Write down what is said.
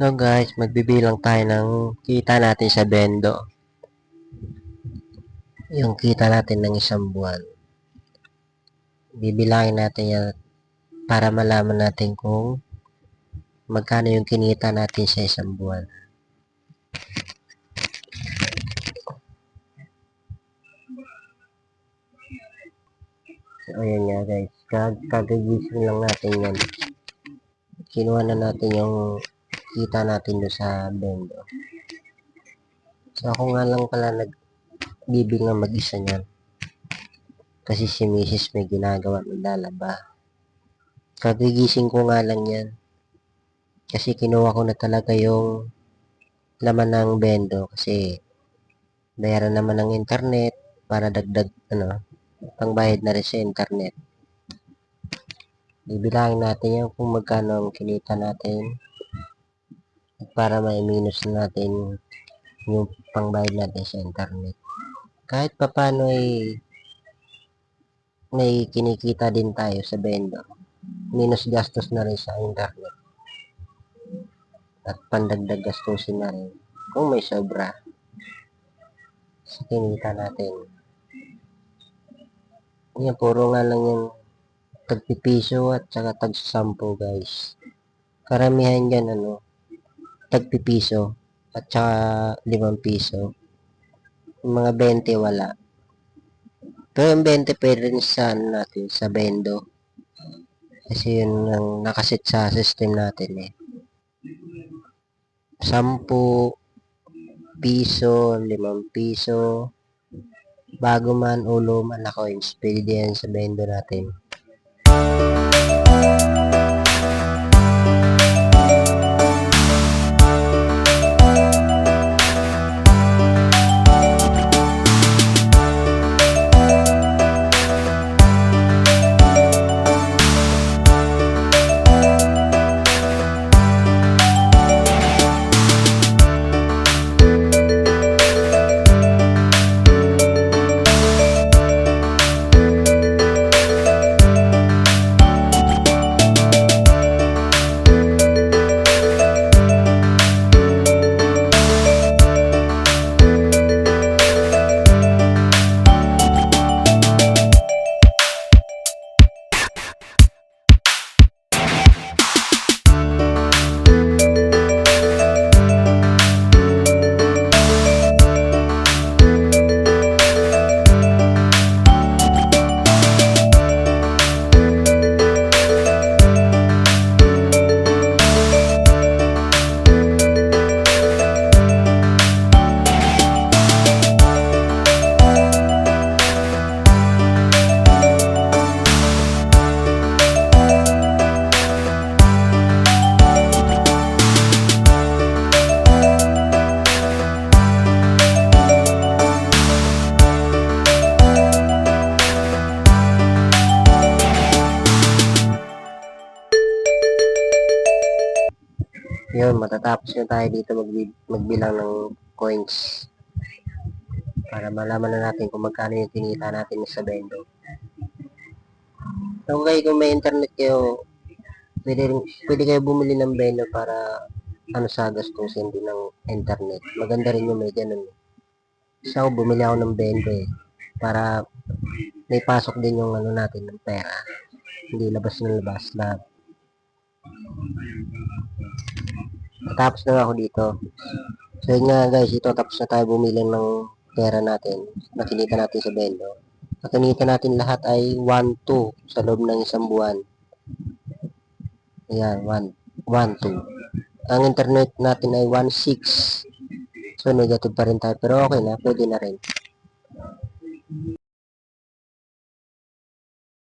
So guys, magbibilang tayo ng kita natin sa bendo. Yung kita natin ng isang buwan. Bibilangin natin yan para malaman natin kung magkano yung kinita natin sa isang buwan. So, ayan nga guys. Kag kagagising lang natin yan. Kinuha na natin yung kita natin doon sa bendo. So, ako nga lang pala nagbibingang mag-isa niyan. Kasi si Mrs. may ginagawa, naglalaba. Kagigising ko nga lang yan. Kasi kinuha ko na talaga yung laman ng bendo. Kasi bayaran naman ng internet para dagdag, ano, pangbayad na rin sa internet. Bibilangin natin yan kung magkano ang kinita natin para may minus natin yung pangbayad natin sa internet. Kahit papano ay may kinikita din tayo sa bendo. Minus gastos na rin sa internet. At pandagdag gastusin na rin kung may sobra sa kinita natin. Yan, puro nga lang yung tagpipiso at saka tagsampo guys. Karamihan dyan ano, tagpipiso at saka limang piso. Yung mga 20 wala. Pero yung 20 pwede rin sa ano natin, sa bendo. Kasi yun ang nakasit sa system natin eh. 10 piso, 5 piso, bago man ulo man na coins, sa bendo natin. Yun, matatapos na tayo dito magbi- magbilang ng coins. Para malaman na natin kung magkano yung tinita natin sa bendo. So kayo kung may internet kayo, pwede, pwede kayo bumili ng bendo para ano sa gastusin din ng internet. Maganda rin yung may ganun. Ako bumili ako ng bendo eh. Para may pasok din yung ano natin ng pera. Hindi labas ng labas na Natapos na ako dito. So yun nga guys, ito tapos na tayo bumili ng pera natin. Nakinita natin sa bendo. Nakinita natin lahat ay 1-2 sa loob ng isang buwan. Ayan, 1, 1-2. Ang internet natin ay 1-6. So negative pa rin tayo. Pero okay na, pwede na rin.